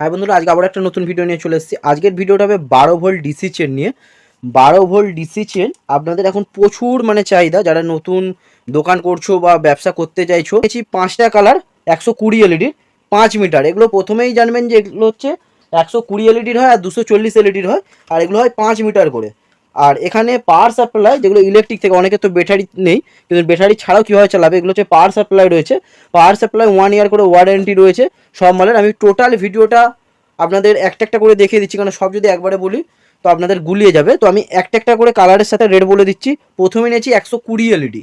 High বন্ধুরা, আজকে আবার একটা নতুন ভিডিও নিয়ে চলে এসেছি। আজকের ভিডিওটা হবে বারো ভোল্ট ডিসি চেন নিয়ে। বারো ভোল্ট ডিসি চেন আপনাদের এখন প্রচুর মানে চাহিদা। যারা নতুন দোকান করছ বা ব্যবসা করতে চাইছো, দেখছি পাঁচটা কালার একশো কুড়ি এলইডির পাঁচ মিটার এগুলো প্রথমেই জানবেন যে এগুলো হচ্ছে একশো কুড়ি এলইডির হয় আর দুশো চল্লিশ এলইডির হয়, আর এগুলো হয় পাঁচ মিটার করে। আর এখানে পাওয়ার সাপ্লাই যেগুলো ইলেকট্রিক থেকে অনেকে তো ব্যাটারি নেই, কিন্তু ব্যাটারি ছাড়াও কীভাবে চালাবে, এগুলো হচ্ছে পাওয়ার সাপ্লাই রয়েছে। পাওয়ার সাপ্লাই ওয়ান ইয়ার করে ওয়ারেন্টি রয়েছে, সব মালের। আমি টোটাল ভিডিওটা আপনাদের একটা একটা করে দেখিয়ে দিচ্ছি, কারণ সব যদি একবারে বলি, তো আপনাদের গুলিয়ে যাবে। তো আমি একটা একটা করে কালারের সাথে রেড বলে দিচ্ছি। প্রথমে নিয়েছি একশো কুড়ি এলইডি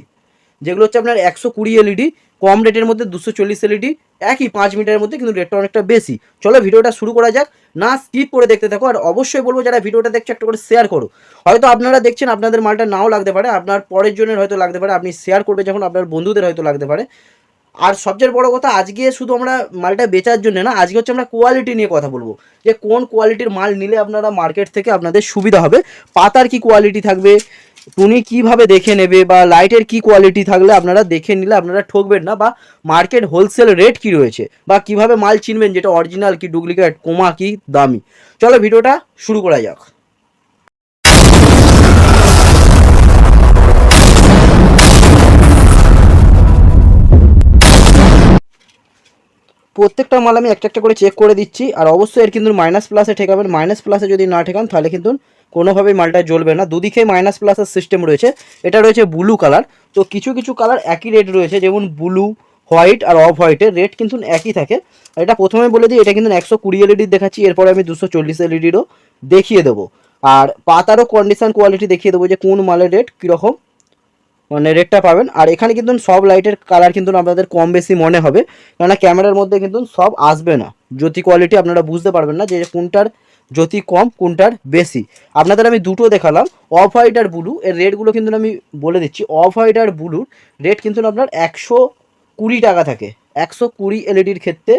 যেগুলো হচ্ছে আপনার একশো কুড়ি এলইডি কম রেটের মধ্যে দুশো চল্লিশ এলইডি একই পাঁচ মিনিটের মধ্যে কিন্তু রেটটা অনেকটা বেশি। চলো ভিডিওটা শুরু করা যাক। না স্কিপ করে দেখতে থাকো, আর অবশ্যই বলব যারা ভিডিওটা দেখছে একটা করে শেয়ার করো। হয়তো আপনারা দেখছেন আপনাদের মালটা নাও লাগতে পারে, আপনার পরের জনের হয়তো লাগতে পারে, আপনি শেয়ার করবে যখন আপনার বন্ধুদের হয়তো লাগতে পারে। আর সবচেয়ে বড় কথা, আজকে শুধু আমরা মালটা বেচার জন্য না, আজকে হচ্ছে আমরা কোয়ালিটি নিয়ে কথা বলব। যে কোন কোয়ালিটির মাল নিলে আপনারা মার্কেট থেকে আপনাদের সুবিধা হবে, পাতার কি কোয়ালিটি থাকবে, টুনি কীভাবে দেখে নেবে বা লাইটের কি কোয়ালিটি থাকলে আপনারা দেখে নিলে আপনারা ঠকবেন না, বা মার্কেট হোলসেল রেট কি রয়েছে, বা কীভাবে মাল চিনবেন যেটা অরিজিনাল কি ডুপ্লিকেট কোমা কি, দামি। চলো ভিডিওটা শুরু করা যাক। প্রত্যেকটা মাল আমি একটা একটা করে চেক করে দিচ্ছি, আর অবশ্যই এর কিন্তু মাইনাস প্লাসে ঠেকাবেন। মাইনাস প্লাসে যদি না ঠেকান, তাহলে কিন্তু কোনোভাবেই মালটা জ্বলবে না। দুদিকেই মাইনাস প্লাসের সিস্টেম রয়েছে। এটা রয়েছে ব্লু কালার তো কিছু কিছু কালার একই রেট রয়েছে, যেমন ব্লু হোয়াইট আর অফ হোয়াইটের রেট কিন্তু একই থাকে। আর এটা প্রথমে বলে দিই, এটা কিন্তু একশো কুড়ি এলইডির দেখাচ্ছি। এরপরে আমি দুশো চল্লিশ এলইডিরও দেখিয়ে দেবো। আর পাতারও কন্ডিশন কোয়ালিটি দেখিয়ে দেবো যে কোন মালের রেট কীরকম। মানে রেটটা পাবেন। আর এখানে কিন্তু সব লাইটের কালার কিন্তু আপনাদের কম বেশি মনে হবে। কেননা ক্যামেরার মধ্যে কিন্তু সব আসবে না। জ্যোতি কোয়ালিটি আপনারা বুঝতে পারবেন না যে কোনটার জ্যোতি কম, কোনটার বেশি। আপনাদের আমি দুটো দেখালাম। অফ হোয়াইট আর ব্লু এর রেটগুলো কিন্তু আমি বলে দিচ্ছি। অফ হোয়াইট আর ব্লুর রেট কিন্তু আপনার একশো কুড়ি টাকা থাকে। একশো কুড়ি এলইডির ক্ষেত্রে,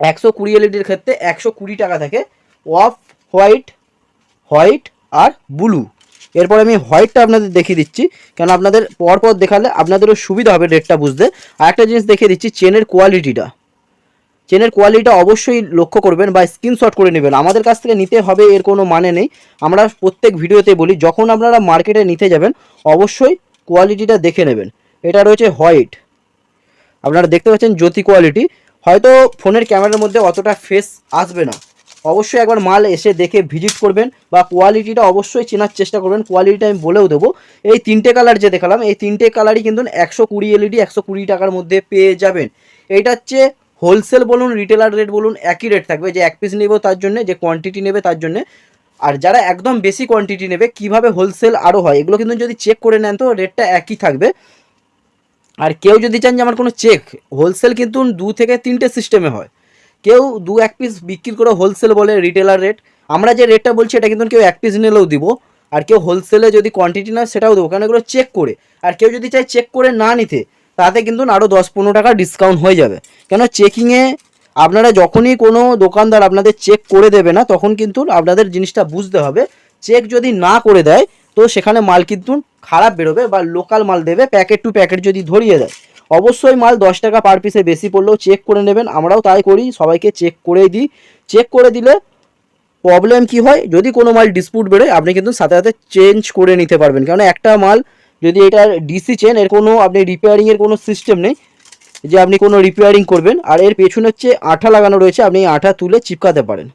একশো কুড়ি এলইডির ক্ষেত্রে একশো কুড়ি টাকা থাকে। অফ হোয়াইট হোয়াইট আর ব্লু এরপর আমি হোয়াইটটা আপনাদের দেখিয়ে দিচ্ছি। কেন আপনাদের পরপর দেখালে আপনাদেরও সুবিধা হবে রেটটা বুঝতে। আর একটা জিনিস দেখিয়ে দিচ্ছি চেনের কোয়ালিটিটা চেনের কোয়ালিটিটা অবশ্যই লক্ষ্য করবেন বা স্ক্রিনশট করে নেবেন। আমাদের কাছ থেকে নিতে হবে, এর কোনো মানে নেই। আমরা প্রত্যেক ভিডিওতে বলি, যখন আপনারা মার্কেটে নিতে যাবেন, অবশ্যই কোয়ালিটিটা দেখে নেবেন। এটা রয়েছে হোয়াইট আপনারা দেখতে পাচ্ছেন জ্যোতি কোয়ালিটি হয়তো ফোনের ক্যামেরার মধ্যে অতটা ফেস আসবে না। অবশ্যই একবার মাল এসে দেখে ভিজিট করবেন বা কোয়ালিটিটা অবশ্যই চেনার চেষ্টা করবেন। কোয়ালিটিটা আমি বলেও দেবো। এই তিনটে কালার যে দেখালাম, এই তিনটে কালারই কিন্তু একশো কুড়ি এলইডি একশো কুড়ি টাকার মধ্যে পেয়ে যাবেন। এইটা হচ্ছে হোলসেল বলুন রিটেলার রেট বলুন, একই রেট থাকবে। যে এক পিস নেব তার জন্য, যে কোয়ান্টিটি নেবে তার জন্য। আর যারা একদম বেশি কোয়ান্টিটি নেবে, কীভাবে হোলসেল আরও হয়, এগুলো কিন্তু যদি চেক করে নেন তো রেটটা একই থাকবে। আর কেউ যদি চান যে আমার কোনো চেক হোলসেল কিন্তু দু থেকে তিনটে সিস্টেমে হয়। কেউ দু এক পিস বিক্রি করে হোলসেল বলে রিটেলার রেট আমরা যে রেটটা বলছি এটা কিন্তু কেউ এক পিস নিলেও দিব। আর কেউ হোলসেলে যদি কোয়ান্টিটি না সেটাও দেবো, কারণ এগুলো চেক করে। আর কেউ যদি চায় চেক করে না নিতে, তাতে কিন্তু আরও দশ পনেরো টাকা ডিসকাউন্ট হয়ে যাবে। কেন চেকিংয়ে আপনারা যখনই কোনো দোকানদার আপনাদের চেক করে দেবে না, তখন কিন্তু আপনাদের জিনিসটা বুঝতে হবে। চেক যদি না করে দেয়, তো সেখানে মাল কিন্তু খারাপ বেরোবে বা লোকাল মাল দেবে প্যাকেট টু প্যাকেট যদি ধরিয়ে দেয়। অবশ্যই মাল দশ টাকা পার পিসে বেশি পড়লেও চেক করে নেবেন, আমরাও তাই করি, সবাইকে চেক করেই দিই। চেক করে দিলে প্রবলেম কি হয়? যদি কোনো মাল ডিসপুট বেরোয়, আপনি কিন্তু সাথে সাথে চেঞ্জ করে নিতে পারবেন। কারণ একটা মাল যদি এটার ডিসি চেন এর কোনো আপনি রিপেয়ারিংয়ের কোনো সিস্টেম নেই, যে আপনি কোনো রিপেয়ারিং করবেন, আর এর পেছনে হচ্ছে আঠা লাগানো রয়েছে, আপনি আঠা তুলে চিপকাতে পারেন।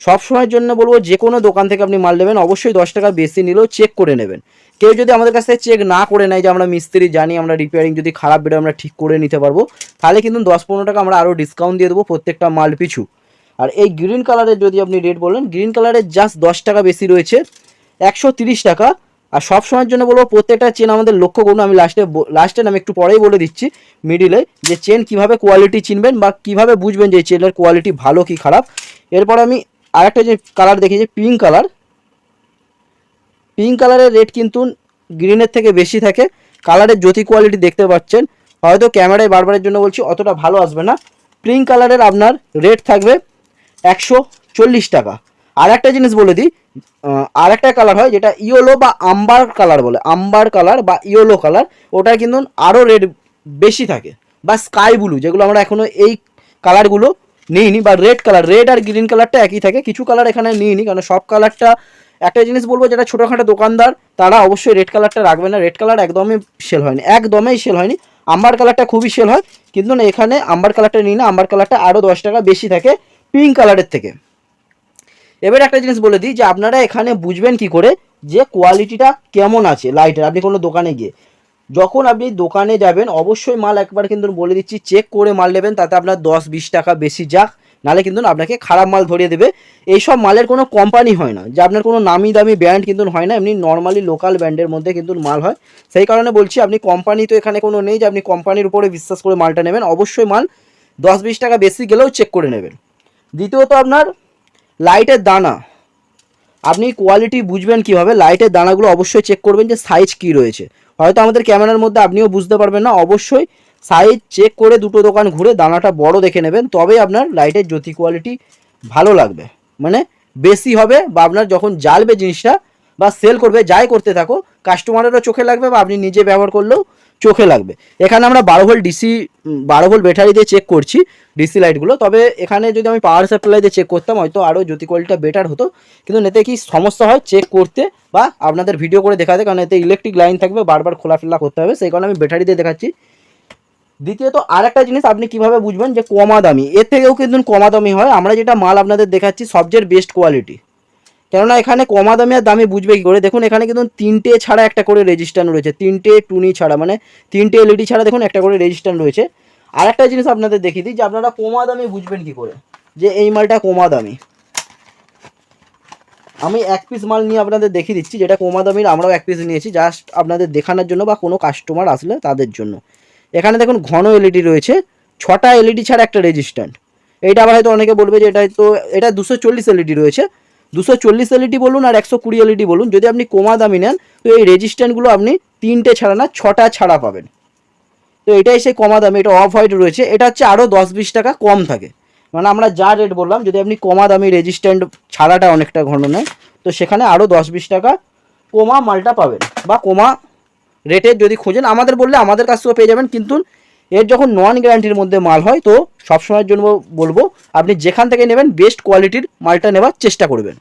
সব সময়ের জন্য বলব, যে কোনো দোকান থেকে আপনি মাল নেবেন, অবশ্যই দশ টাকা বেশি নিলেও চেক করে নেবেন। কেউ যদি আমাদের কাছ থেকে চেক না করে নেয় যে আমরা মিস্ত্রি, জানি আমরা রিপেয়ারিং যদি খারাপ বেরোয় আমরা ঠিক করে নিতে পারব, তাহলে কিন্তু দশ পনেরো টাকা আমরা আরও ডিসকাউন্ট দিয়ে দেবো প্রত্যেকটা মাল পিছু। আর এই গ্রিন কালারের যদি আপনি রেট বলেন গ্রিন কালারের জাস্ট দশ টাকা বেশি রয়েছে, একশো টাকা। আর সব সময়ের জন্য বলব, প্রত্যেকটা চেন আমাদের লক্ষ্য করুন, আমি লাস্টে লাস্টে আমি একটু পরেই বলে দিচ্ছি মিডিলে যে চেন কীভাবে কোয়ালিটি চিনবেন বা কীভাবে বুঝবেন যে চেনের কোয়ালিটি ভালো কি খারাপ। এরপর আমি আরেকটা যে কালার দেখি, যে পিঙ্ক কালার পিঙ্ক কালারের রেট কিন্তু গ্রিনের থেকে বেশি থাকে। কালারের জ্যোতি কোয়ালিটি দেখতে পাচ্ছেন। হয়তো ক্যামেরায় বারবারের জন্য বলছি, অতটা ভালো আসবে না। পিঙ্ক কালারের আপনার রেট থাকবে একশো চল্লিশ টাকা। আর একটা জিনিস বলে দিই আর একটা কালার হয় যেটা ইয়েলো বা আম্বার কালার বলে। আম্বার কালার বা ইয়েলো কালার ওটা কিন্তু আরও রেট বেশি থাকে। বা স্কাই ব্লু যেগুলো আমরা এখনও এই কালারগুলো নিইনি, বা রেড কালার রেড আর গ্রিন কালারটা একই থাকে। কিছু কালার এখানে নিইনি, কারণ সব কালারটা একটা জিনিস বলব, যেটা ছোটোখাটো দোকানদার, তারা অবশ্যই রেড কালারটা রাখবে না। রেড কালার একদমই সেল হয়নি, একদমই সেল হয়নি। আম্বার কালারটা খুবই সেল হয়, কিন্তু না, এখানে আম্বার কালারটা নিই না আম্বার কালারটা আরও দশ টাকা বেশি থাকে পিঙ্ক কালারের থেকে। এবার একটা জিনিস বলে দিই, যে আপনারা এখানে বুঝবেন কি করে, যে কোয়ালিটিটা কেমন আছে লাইটের আপনি কোনো দোকানে গিয়ে। যখন আপনি দোকানে যাবেন, অবশ্যই মাল একবার কিন্তু বলে দিচ্ছি চেক করে মাল নেবেন, তাতে আপনার দশ বিশ টাকা বেশি যাক। নাহলে কিন্তু আপনাকে খারাপ মাল ধরিয়ে দেবে। এইসব মালের কোনো কোম্পানি হয় না। যে আপনার কোনো নামি দামি ব্র্যান্ড কিন্তু হয় না, এমনি নর্মালি লোকাল ব্র্যান্ডের মধ্যে কিন্তু মাল হয়। সেই কারণে বলছি, আপনি কোম্পানি তো এখানে কোনো নেই যে আপনি কোম্পানির উপরে বিশ্বাস করে মালটা নেবেন। অবশ্যই মাল দশ বিশ টাকা বেশি গেলেও চেক করে নেবেন। দ্বিতীয়ত আপনার লাইটের দানা। আপনি কোয়ালিটি বুঝবেন কীভাবে? লাইটের দানাগুলো অবশ্যই চেক করবেন যে সাইজ কি রয়েছে। হয়তো আমাদের ক্যামেরার মধ্যে আপনিও বুঝতে পারবেন না। অবশ্যই সাইজ চেক করে দুটো দোকান ঘুরে দানাটা বড় দেখে নেবেন, তবেই আপনার লাইটের জ্যোতি কোয়ালিটি ভালো লাগবে। মানে বেশি হবে বা আপনার যখন জ্বালবে জিনিসটা বা সেল করবে, যাই করতে থাকো কাস্টমারেরও চোখে লাগবে বা আপনি নিজে ব্যবহার করলেও চোখে লাগবে। এখানে আমরা বারো ভোল্ট ডিসি বারো ভোল্ট ব্যাটারি দিয়ে চেক করছি ডিসি লাইটগুলো তবে এখানে যদি আমি পাওয়ার সাপ্লাই দিয়ে চেক করতাম, হয়তো আরও জ্যোতি কোয়ালিটিটা বেটার হতো। কিন্তু এতে কি সমস্যা হয় চেক করতে বা আপনাদের ভিডিও করে দেখাতে, কারণ এতে ইলেকট্রিক লাইন থাকবে, বারবার খোলাফেলা করতে হবে, সেই কারণে আমি ব্যাটারি দিয়ে দেখাচ্ছি। দ্বিতীয়ত আর একটা জিনিস আপনি কীভাবে বুঝবেন যে কমা দামি? এর থেকেও কিন্তু কমা দামি হয়। আমরা যেটা মাল আপনাদের দেখাচ্ছি, সবচেয়ে বেস্ট কোয়ালিটি কেননা এখানে কমা দামি আর দামি বুঝবে কি করে? দেখুন, এখানে কিন্তু তিনটে ছাড়া একটা করে রেজিস্ট্যান্ট রয়েছে। তিনটে টুনি ছাড়া মানে তিনটে এলইডি ছাড়া দেখুন, একটা করে রেজিস্ট্যান্ট রয়েছে। আর একটা জিনিস আপনাদের দেখিয়ে দিই, যে আপনারা কমা দামি বুঝবেন কি করে? যে এই মালটা কমা দামি। আমি এক পিস মাল নিয়ে আপনাদের দেখিয়ে দিচ্ছি, যেটা কমা দামির আমরাও এক পিস নিয়েছি জাস্ট আপনাদের দেখানোর জন্য বা কোনো কাস্টমার আসলে তাদের জন্য। এখানে দেখুন ঘন এলইডি রয়েছে, ছটা এলইডি ছাড়া একটা রেজিস্ট্যান্ট এটা আবার হয়তো অনেকে বলবে যে এটা তো, এটা দুশো চল্লিশ এলইডি রয়েছে। দুশো চল্লিশ এলইডি বলুন আর একশো কুড়ি এলইডি বলুন, যদি আপনি কমা দামি নেন, তো এই রেজিস্ট্যান্টগুলো আপনি তিনটে ছাড়া না, ছটা ছাড়া পাবেন। তো এটাই সেই কমা দামি, এটা অফ হোয়াইট রয়েছে। এটা হচ্ছে আরও দশ বিশ টাকা কম থাকে। মানে আমরা যা রেট বললাম, যদি আপনি কমা দামি রেজিস্ট্যান্ট ছাড়াটা অনেকটা ঘন নেয় তো সেখানে আরও দশ বিশ টাকা কমা মালটা পাবেন বা কমা রেটের যদি খোঁজেন, আমাদের বললে আমাদের কাছ থেকেও পেয়ে যাবেন। কিন্তু এর যখন নন গ্যারান্টির মধ্যে মাল হয়, তো সবসময়ের জন্য বলব, আপনি যেখান থেকে নেবেন বেস্ট কোয়ালিটির মালটা নেওয়ার চেষ্টা করবেন।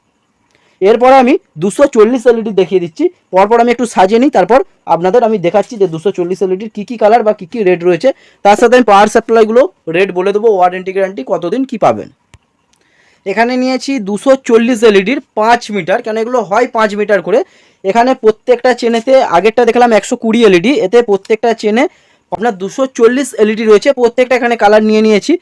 এরপরে আমি দুশো চল্লিশ এলইডি দেখিয়ে দিচ্ছি। পরপর আমি একটু সাজিয়ে নিই, তারপর আপনাদের আমি দেখাচ্ছি যে দুশো চল্লিশ এলইডির কী কী কালার বা কী কী রেট রয়েছে। তার সাথে আমি পাওয়ার সাপ্লাইগুলো রেট বলে দেবো ওয়ারেন্টি গ্যারান্টি কতদিন কী পাবেন। এখানে নিয়েছি দুশো চল্লিশ এলইডির পাঁচ মিটার কেন এগুলো হয় পাঁচ মিটার করে। এখানে প্রত্যেকটা চেনেতে আগেরটা দেখলাম একশো কুড়ি এলইডি এতে প্রত্যেকটা চেনে আপনার দুশো চল্লিশ এলইডি রয়েছে, প্রত্যেকটা এখানে কালার নিয়ে নিয়েছি।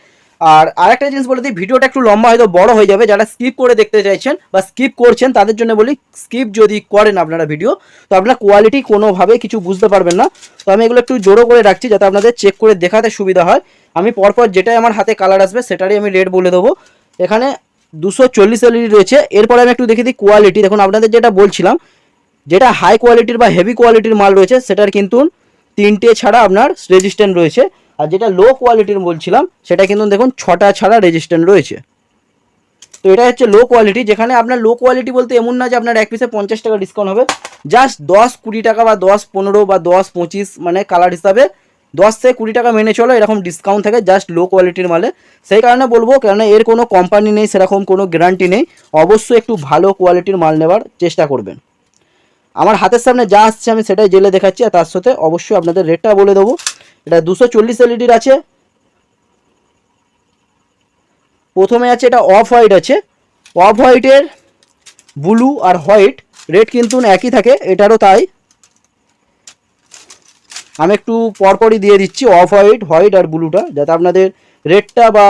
আর আরেকটা জিনিস বলে দিই, ভিডিওটা একটু লম্বা হয়তো বড় হয়ে যাবে, যারা স্কিপ করে দেখতে চাইছেন বা স্কিপ করছেন, তাদের জন্য বলি স্কিপ যদি করেন আপনারা ভিডিও তো আপনার কোয়ালিটি কোনোভাবে কিছু বুঝতে পারবেন না। তো আমি এগুলো একটু জোরো করে রাখছি, যাতে আপনাদের চেক করে দেখাতে সুবিধা হয়। আমি পরপর যেটাই আমার হাতে কালার আসবে, সেটারই আমি রেট বলে দেবো। এখানে দুশো চল্লিশ এলইডি রয়েছে, এরপরে আমি একটু দেখে দিই কোয়ালিটি দেখুন, আপনাদের যেটা বলছিলাম যেটা হাই কোয়ালিটির বা হেভি কোয়ালিটির মাল রয়েছে, সেটার কিন্তু তিনটে ছাড়া আপনার রেজিস্ট্যান্ট রয়েছে। আর যেটা লো কোয়ালিটির বলছিলাম, সেটা কিন্তু দেখুন ছটা ছাড়া রেজিস্ট্যান্ট রয়েছে। তো এটা হচ্ছে লো কোয়ালিটি যেখানে আপনার লো কোয়ালিটি বলতে এমন না যে আপনার এক পিসে পঞ্চাশ টাকা ডিসকাউন্ট হবে। জাস্ট দশ, কুড়ি টাকা বা দশ, পনেরো বা দশ, পঁচিশ মানে কালার হিসাবে দশ থেকে কুড়ি টাকা মেনে চলো, এরকম ডিসকাউন্ট থাকে জাস্ট লো কোয়ালিটির মালে। সেই কারণে বলব, কেননা এর কোনো কোম্পানি নেই, সেরকম কোনো গ্যারান্টি নেই। অবশ্যই একটু ভালো কোয়ালিটির মাল নেওয়ার চেষ্টা করবেন। আমার হাতের সামনে যা আসছে আমি সেটাই জেলে দেখাচ্ছি, আর তার সাথে অবশ্যই আপনাদের রেটটা বলে দেবো। এটা দুশো চল্লিশ এলইডির আছে। প্রথমে আছে এটা অফ হোয়াইট আছে। অফ হোয়াইটের ব্লু আর হোয়াইট রেট কিন্তু একই থাকে, এটারও তাই। আমি একটু পরপরই দিয়ে দিচ্ছি অফ হোয়াইট হোয়াইট আর ব্লুটা, যাতে আপনাদের রেটটা বা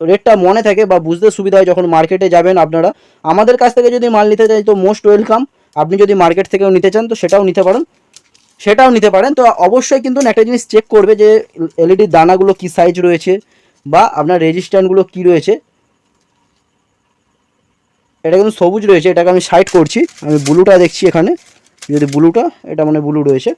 রেটটা মনে থাকে বা বুঝতে সুবিধা হয় যখন মার্কেটে যাবেন আপনারা। আমাদের কাছ থেকে যদি মাল নিতে চাই তো মোস্ট ওয়েলকাম। আপনি যদি মার্কেট থেকেও নিতে চান, তো সেটাও নিতে পারেন। সেটাও নিতে পারেন। তো অবশ্যই কিন্তু একটা জিনিস চেক করবে যে এলইডির দানাগুলো কি সাইজ রয়েছে বা আপনার রেজিস্ট্যান্টগুলো কি রয়েছে। এটা কিন্তু সবুজ রয়েছে, এটাকে আমি সাইড করছি। আমি ব্লুটা দেখছি এখানে। যদি ব্লুটা এটা মানে ব্লু রয়েছে।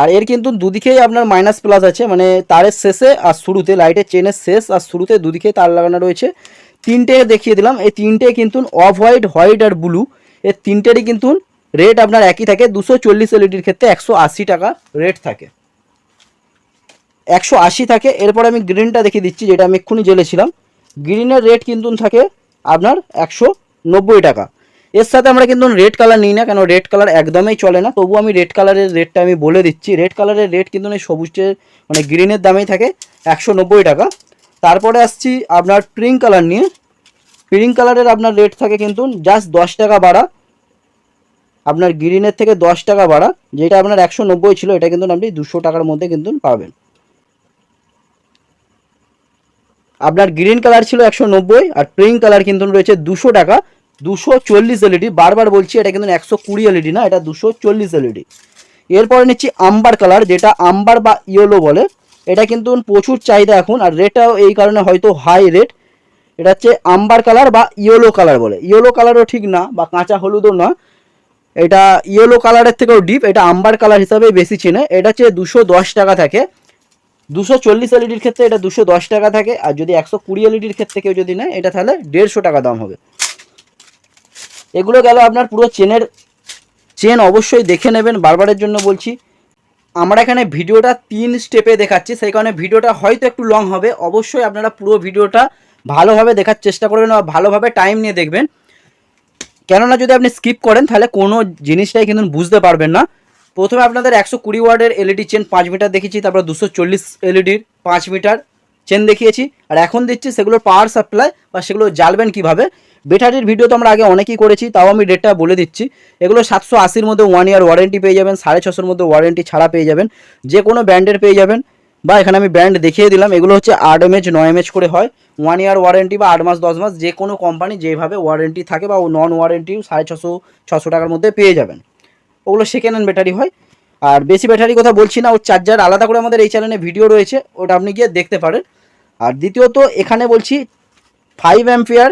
আর এর কিন্তু দুদিকেই আপনার মাইনাস প্লাস আছে মানে তারের শেষে আর শুরুতে লাইটের চেনের শেষ আর শুরুতে দুদিকেই তার লাগানো রয়েছে। তিনটে দেখিয়ে দিলাম, এই তিনটে কিন্তু অফ হোয়াইট হোয়াইট আর ব্লু এর তিনটেরই কিন্তু রেট আপনার একই থাকে, দুশো চল্লিশ এলইডির ক্ষেত্রে একশো আশি টাকা রেট থাকে। একশো আশি থাকে, এরপর আমি গ্রিনটা দেখিয়ে দিচ্ছি, যেটা আমি এক্ষুনি জেলেছিলাম। গ্রিনের রেট কিন্তু থাকে আপনার একশো নব্বই টাকা। এর সাথে আমরা কিন্তু রেড কালার নিই না, কেন রেড কালার একদমই চলে না। তবু আমি রেড কালারের রেটটা আমি বলে দিচ্ছি। রেড কালারের রেট কিন্তু এই সবুজের মানে গ্রিনের দামেই থাকে, একশো নব্বই টাকা। তারপরে আসছি আপনার পিঙ্ক কালার নিয়ে। পিঙ্ক কালারের আপনার রেট থাকে কিন্তু জাস্ট দশ টাকা বাড়া। আপনার গ্রিনের থেকে দশ টাকা বাড়া, যেটা আপনার একশো নব্বই ছিল, এটা কিন্তু আপনি দুশো টাকার মধ্যে কিন্তু পাবেন। আপনার গ্রিন কালার ছিল একশো নব্বই, আর পিঙ্ক কালার কিন্তু রয়েছে দুশো টাকা। দুশো চল্লিশ এলইডি বারবার বলছি, এটা কিন্তু একশো কুড়ি এলইডি না, এটা দুশো চল্লিশ এলইডি এরপরে নিচ্ছি আম্বার কালার যেটা আম্বার বা ইয়েলো বলে। এটা কিন্তু প্রচুর চাহিদা এখন, আর রেটটাও এই কারণে হয়তো হাই রেট এটা হচ্ছে আম্বার কালার বা ইয়েলো কালার বলে। ইয়েলো কালারও ঠিক না, বা কাঁচা হলুদও না। এটা ইয়েলো কালারের থেকেও ডিপ এটা আম্বার কালার হিসাবে বেশি চেনে। এটা হচ্ছে দুশো দশ টাকা থাকে। দুশো চল্লিশ এলইডির ক্ষেত্রে এটা দুশো দশ টাকা থাকে, আর যদি একশো কুড়ি এলইডির ক্ষেত্রে কেউ যদি নেয়, এটা তাহলে দেড়শো টাকা দাম হবে। এগুলো গেল আপনার পুরো চেনের, চেন অবশ্যই দেখে নেবেন, বারবারের জন্য বলছি। আমরা এখানে ভিডিওটা তিন স্টেপে দেখাচ্ছি, সেই কারণে ভিডিওটা হয়তো একটু লং হবে। অবশ্যই আপনারা পুরো ভিডিওটা ভালোভাবে দেখার চেষ্টা করবেন বা ভালোভাবে টাইম নিয়ে দেখবেন। কেননা যদি আপনি স্কিপ করেন, তাহলে কোনো জিনিসটাই কিন্তু বুঝতে পারবেন না। প্রথমে আপনাদের একশো কুড়ি ওয়ার্ডের এলইডি চেন পাঁচ মিটার দেখিয়েছি, তারপর দুশো চল্লিশ এলইডির পাঁচ মিটার চেন দেখিয়েছি। আর এখন দিচ্ছি সেগুলোর পাওয়ার সাপ্লাই বা সেগুলো জ্বালবেন কীভাবে? ব্যাটারির ভিডিও তো আমরা আগে অনেকই করেছি, তাও আমি রেটটা বলে দিচ্ছি। এগুলো সাতশো আশির মধ্যে ওয়ান ইয়ার ওয়ারেন্টি পেয়ে যাবেন, সাড়ে ছশোর মধ্যে ওয়ারেন্টি ছাড়া পেয়ে যাবেন, যে কোনো ব্র্যান্ডের পেয়ে যাবেন। বা এখানে আমি ব্র্যান্ড দেখিয়ে দিলাম, এগুলো হচ্ছে আট এমএচ নয় এমএচ করে হয়। ওয়ান ইয়ার ওয়ারেন্টি বা আট মাস, দশ মাস, যে কোনো কোম্পানি যেভাবে ওয়ারেন্টি থাকে বা নন ওয়ারেন্টিও সাড়ে ছশো ছশো টাকার মধ্যে পেয়ে যাবেন। ওগুলো সেকেন্ড হ্যান্ড ব্যাটারি হয়। আর বেশি ব্যাটারি কথা বলছি না ওর চার্জার আলাদা করে আমাদের এই চ্যানেলে ভিডিও রয়েছে, ওটা আপনি গিয়ে দেখতে পারেন। আর দ্বিতীয়ত এখানে বলছি five ampere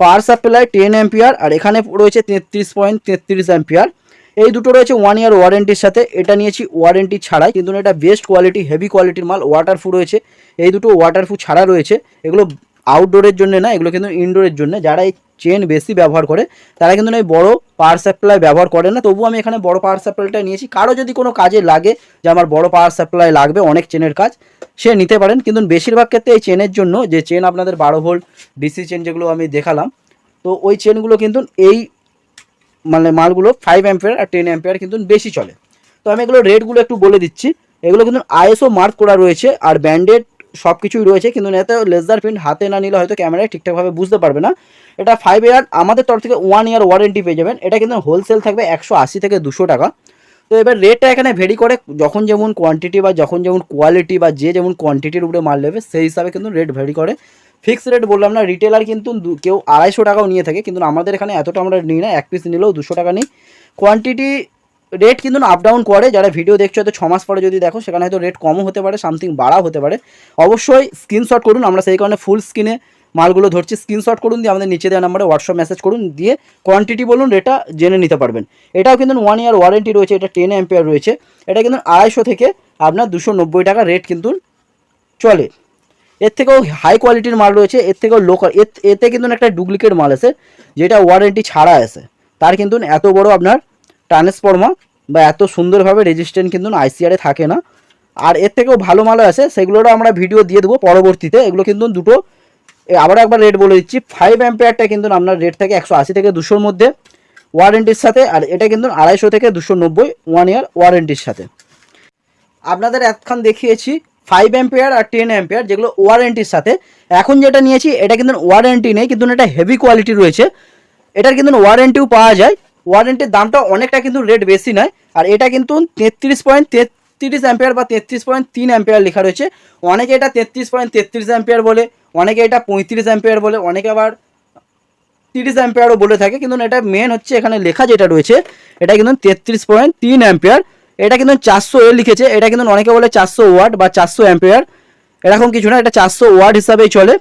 power supply ten ampere, আর এখানে রয়েছে তেত্রিশ পয়েন্ট তেত্রিশ অ্যাম্পিয়ার। এই দুটো রয়েছে ওয়ান ইয়ার ওয়ারেন্টির সাথে। এটা নিয়েছি ওয়ারেন্টি ছাড়াই, কিন্তু এটা বেস্ট কোয়ালিটি হেভি কোয়ালিটির মাল ওয়াটারপ্রুফ রয়েছে। এই দুটো ওয়াটারপ্রুফ ছাড়া রয়েছে। এগুলো আউটডোরের জন্য না, এগুলো কিন্তু ইনডোরের জন্য। যারা এই চেন বেশি ব্যবহার করে, তারা কিন্তু এই বড় পাওয়ার সাপ্লাই ব্যবহার করে না, তবুও আমি এখানে বড় পাওয়ার সাপ্লাইটা নিয়েছি। কারও যদি কোনো কাজে লাগে যে আমার বড় পাওয়ার সাপ্লাই লাগবে, অনেক চেনের কাজ, সে নিতে পারেন। কিন্তু বেশিরভাগ ক্ষেত্রে এই চেনের জন্য যে চেন আপনাদের বারো ভোল্ট ডিসি চেন যেগুলো আমি দেখালাম, তো ওই চেনগুলো কিন্তু এই মানে মালগুলো ফাইভ অ্যাম্পিয়ার আর টেন অ্যাম্পিয়ার কিন্তু বেশি চলে। তো আমি এগুলো রেটগুলো একটু বলে দিচ্ছি। এগুলো কিন্তু আইএসও মার্ক করা রয়েছে আর ব্যান্ডেড সব কিছুই রয়েছে, কিন্তু এতে লেজার প্রিন্ট হাতে না নিলে হয়তো ক্যামেরায় ঠিকঠাকভাবে বুঝতে পারবে না। এটা ফাইভ ইয়ার আমাদের তরফ থেকে ওয়ান ইয়ার ওয়ারেন্টি পেয়ে যাবেন। এটা কিন্তু হোলসেল থাকবে একশো আশি থেকে দুশো টাকা। তো এবার রেটটা এখানে ভেরি করে, যখন যেমন কোয়ান্টিটি বা যখন যেমন কোয়ালিটি বা যে যেমন কোয়ান্টিটির উপরে মাল নেবে, সেই হিসাবে কিন্তু রেট ভেরি করে। ফিক্স রেট বললাম না রিটেলার কিন্তু কেউ আড়াইশো টাকাও নিয়ে থাকে, কিন্তু আমাদের এখানে এতটা আমরা নিই না, এক পিস নিলেও দুশো টাকা নিই। কোয়ান্টিটি রেট কিন্তু আপ ডাউন করে। যারা ভিডিও দেখছ হয়তো ছ মাস পরে যদি দেখো, সেখানে হয়তো রেট কমও হতে পারে সামথিং বাড়াও হতে পারে। অবশ্যই স্ক্রিনশট করুন, আমরা সেই কারণে ফুল স্ক্রিনে মালগুলো ধরছি। স্ক্রিনশট করুন দিয়ে আমাদের নিচে দেওয়া নাম্বারে হোয়াটসঅ্যাপ মেসেজ করুন, দিয়ে কোয়ান্টিটি বলুন রেটটা জেনে নিতে পারবেন। এটাও কিন্তু ওয়ান ইয়ার ওয়ারেন্টি রয়েছে, এটা টেন অ্যাম্পিয়ার রয়েছে। এটা কিন্তু আড়াইশো থেকে আপনার দুশো নব্বই টাকা রেট কিন্তু চলে। এর থেকেও হাই কোয়ালিটির মাল রয়েছে, এর থেকেও লোকাল এতে কিন্তু একটা ডুপ্লিকেট মাল আছে, যেটা ওয়ারেন্টি ছাড়া আছে। তার কিন্তু এত বড় আপনার ট্রান্সফর্মার বা এত সুন্দরভাবে রেজিস্ট্যান্ট কিন্তু আইসিআরে থাকে না। আর এর থেকেও ভালো মালও আছে সেগুলোরও আমরা ভিডিও দিয়ে দেবো পরবর্তীতে। এগুলো কিন্তু দুটো এ, আবারও একবার রেট বলে দিচ্ছি ফাইভ অ্যাম্পিয়ারটা কিন্তু আপনার রেট থাকে একশো আশি থেকে দুশোর মধ্যে ওয়ারেন্টির সাথে আর এটা কিন্তু আড়াইশো থেকে দুশো নব্বই ওয়ান ইয়ার ওয়ারেন্টির সাথে। আপনাদের এতক্ষণ দেখিয়েছি ফাইভ অ্যাম্পিয়ার আর টেন অ্যাম্পিয়ার যেগুলো ওয়ারেন্টির সাথে। এখন যেটা নিয়েছি এটা কিন্তু ওয়ারেন্টি নেই কিন্তু এটা হেভি কোয়ালিটি রয়েছে। এটার কিন্তু ওয়ারেন্টিও পাওয়া যায়। ওয়ারেন্টির দামটা অনেকটা কিন্তু রেট বেশি নয়। আর এটা কিন্তু তেত্রিশ পয়েন্ট তেত্রিশ অ্যাম্পিয়ার বা তেত্রিশ পয়েন্ট তিন অ্যাম্পিয়ার লেখা রয়েছে। অনেকে এটা তেত্রিশ পয়েন্ট তেত্রিশ অ্যাম্পিয়ার বলে, অনেকে এটা পঁয়ত্রিশ অ্যাম্পিয়ার বলে, অনেকে আবার তিরিশ অ্যাম্পিয়ারও বলে থাকে। কিন্তু এটা মেন হচ্ছে এখানে লেখা যেটা রয়েছে, এটা কিন্তু তেত্রিশ পয়েন্ট তিন অ্যাম্পিয়ার এটা কিন্তু চারশো এ লিখেছে, এটা কিন্তু অনেকে বলে চারশো ওয়াট বা চারশো অ্যাম্পিয়ার এরকম কিছু না, এটা চারশো ওয়াট হিসাবেই চলে।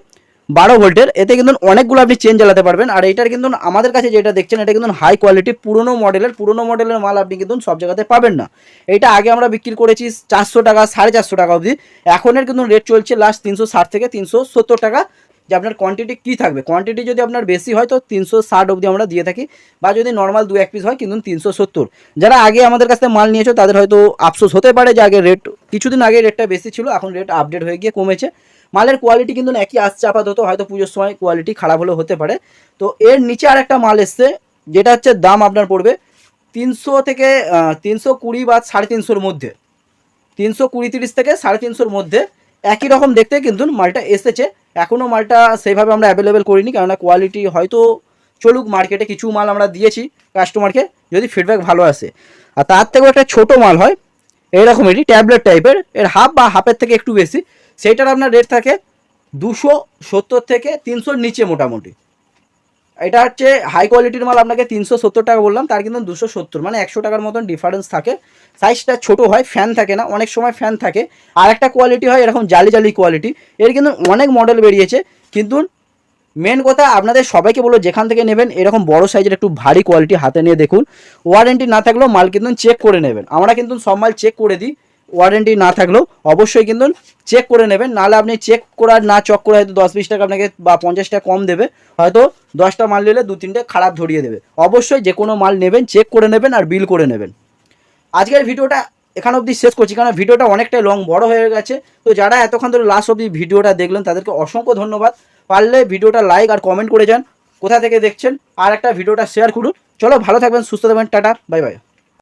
বারো ভোল্টের, এতে কিন্তু অনেকগুলো আপনি চেন চালাতে পারবেন। আর এটার কিন্তু আমাদের কাছে যেটা দেখছেন, এটা কিন্তু হাই কোয়ালিটি পুরনো মডেলের পুরনো মডেলের মাল আপনি কিন্তু সব জায়গাতে পাবেন না। এটা আগে আমরা বিক্রি করেছি চারশো টাকা, সাড়ে চারশো টাকা অবধি। এখনের কিন্তু রেট চলছে লাস্ট তিনশো ষাট থেকে তিনশো সত্তর টাকা। যে আপনার কোয়ান্টিটি কী থাকবে? কোয়ান্টিটি যদি আপনার বেশি হয়, তো তিনশো ষাট অবধি আমরা দিয়ে থাকি। বা যদি নর্মাল দু এক পিস হয়, কিন্তু তিনশো সত্তর। যারা আগে আমাদের কাছ মাল নিয়েছো, তাদের হয়তো আফসোস হতে পারে যে আগে রেট কিছুদিন আগে রেটটা বেশি ছিল, এখন রেট আপডেট হয়ে গিয়ে কমেছে। মালের কোয়ালিটি কিন্তু একই আসছে আপাতত হয়তো পুজোর সময় কোয়ালিটি খারাপ হলেও হতে পারে। তো এর নিচে আর একটা মাল এসছে, যেটা হচ্ছে দাম আপনার পড়বে তিনশো থেকে তিনশো কুড়ি বা সাড়ে তিনশোর মধ্যে। তিনশো কুড়ি তিরিশ থেকে সাড়ে তিনশোর মধ্যে। একই রকম দেখতে কিন্তু মালটা এসেছে। এখনও মালটা সেইভাবে আমরা অ্যাভেলেবেল করিনি, কেননা কোয়ালিটি হয়তো চলুক মার্কেটে কিছু মাল আমরা দিয়েছি কাস্টমারকে যদি ফিডব্যাক ভালো আসে। আর তার থেকেও একটা ছোট মাল হয় এইরকমেরই ট্যাবলেট টাইপের এর। হাফ বা হাফের থেকে একটু বেশি। সেইটার আপনার রেট থাকে দুশো সত্তর থেকে তিনশোর নিচে মোটামুটি। এটা হচ্ছে হাই কোয়ালিটির মাল আপনাকে তিনশো সত্তর টাকা বললাম, তার কিন্তু দুশো সত্তর মানে একশো টাকার মতন ডিফারেন্স থাকে। সাইজটা ছোট হয় ফ্যান থাকে না, অনেক সময় ফ্যান থাকে। আর একটা কোয়ালিটি হয়, এরকম জালি জালি কোয়ালিটি এর কিন্তু অনেক মডেল বেরিয়েছে, কিন্তু মেন কথা আপনাদের সবাইকে বলব, যেখান থেকে নেবেন, এরকম বড় সাইজের একটু ভারী কোয়ালিটি হাতে নিয়ে দেখুন। ওয়ারেন্টি না থাকলেও মাল কিন্তু চেক করে নেবেন। আমরা কিন্তু সব মাল চেক করে দিই। ওয়ারেন্টি না থাকলেও অবশ্যই কিন্তু চেক করে নেবেন। নাহলে আপনি চেক করার না চক করে হয়তো দশ বিশ টাকা আপনাকে বা পঞ্চাশ টাকা কম দেবে। হয়তো দশটা মাল নিলে দু, তিনটে খারাপ ধরিয়ে দেবে। অবশ্যই যে কোনো মাল নেবেন চেক করে নেবেন আর বিল করে নেবেন। আজকের ভিডিওটা এখানে অবধি শেষ করছি কারণ ভিডিওটা অনেকটাই লং বড় হয়ে গেছে। তো যারা এতক্ষণ ধরে লাস্ট অবধি ভিডিওটা দেখলেন, তাদেরকে অসংখ্য ধন্যবাদ। পারলে ভিডিওটা লাইক আর কমেন্ট করে যান। কোথা থেকে দেখছেন? আর একটা ভিডিওটা শেয়ার করুন। চলো ভালো থাকবেন, সুস্থ থাকবেন, tata bye bye